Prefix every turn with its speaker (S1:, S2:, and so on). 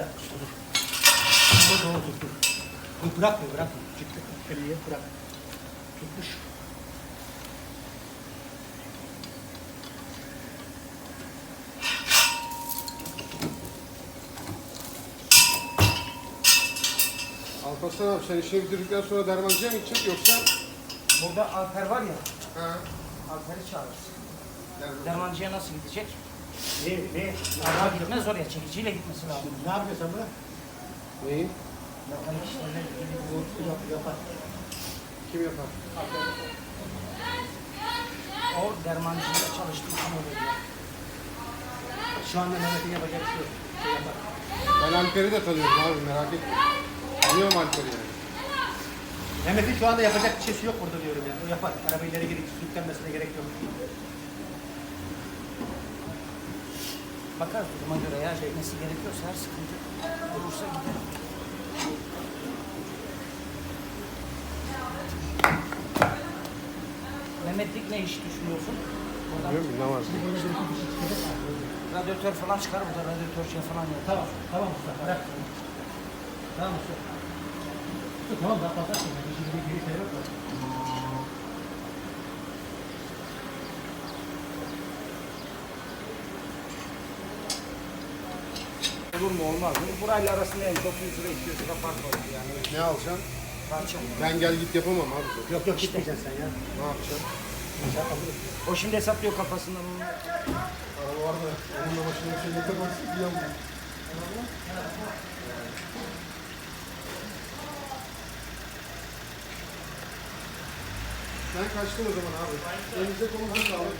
S1: dakika usta dur. Dur dur dur. dur. Dur bırakmıyor bırakmıyor. Çıktı. Eliye bırak. Tutmuş.
S2: Alparslan abi sen işini bitirdikten sonra dermancıya mı gidecek yoksa?
S1: Burada Alper var ya.
S2: Ha.
S1: Alper'i çağırırsın.
S2: Derman.
S1: Dermancıya nasıl gidecek?
S3: Ne? Ne?
S1: Araba gitmez oraya. Çekiciyle gitmesi lazım.
S3: Ne yapıyorsun sen burada?
S2: Neyi?
S1: İşlerle ilgili bu
S3: Yap, yapar.
S2: Kim yapar?
S1: o dermancıyla çalıştığı için oluyor.
S3: Şu anda Mehmet'in yapacak şey yok. Şey yapar.
S2: Ben Alper'i tanıyorum abi merak etme. Tanıyorum Alper'i yani.
S3: Mehmet'in şu anda yapacak bir şeysi yok burada diyorum yani. O yapar. Araba ileri geri sürüklenmesine gerek yok.
S1: Bakarız duruma göre ya gitmesi gerekiyorsa her sıkıntı olursa gider. Mehmetlik ne iş düşünüyorsun? Buradan
S2: Biliyor musun ne var?
S1: radyatör falan çıkar burada radyatör şey falan yok.
S3: Tamam. Tamam usta. Bırak. Tamam usta. Usta tamam daha fazla. Bir şey geri şey yok.
S1: Olur mu olmaz mı? Burayla arasında en çok 100 lira 200 lira fark var yani.
S2: Ne alacaksın?
S1: Parça.
S2: Ben gel git yapamam abi.
S3: Yok yok gitmeyeceksin sen ya.
S2: Ne yapacaksın?
S3: Sen alırız.
S1: O şimdi hesaplıyor kafasından onu.
S2: Araba var da onunla başına bir şey getirmezsin bir yan Ben kaçtım o zaman abi. Elinize kolunuza sağlık.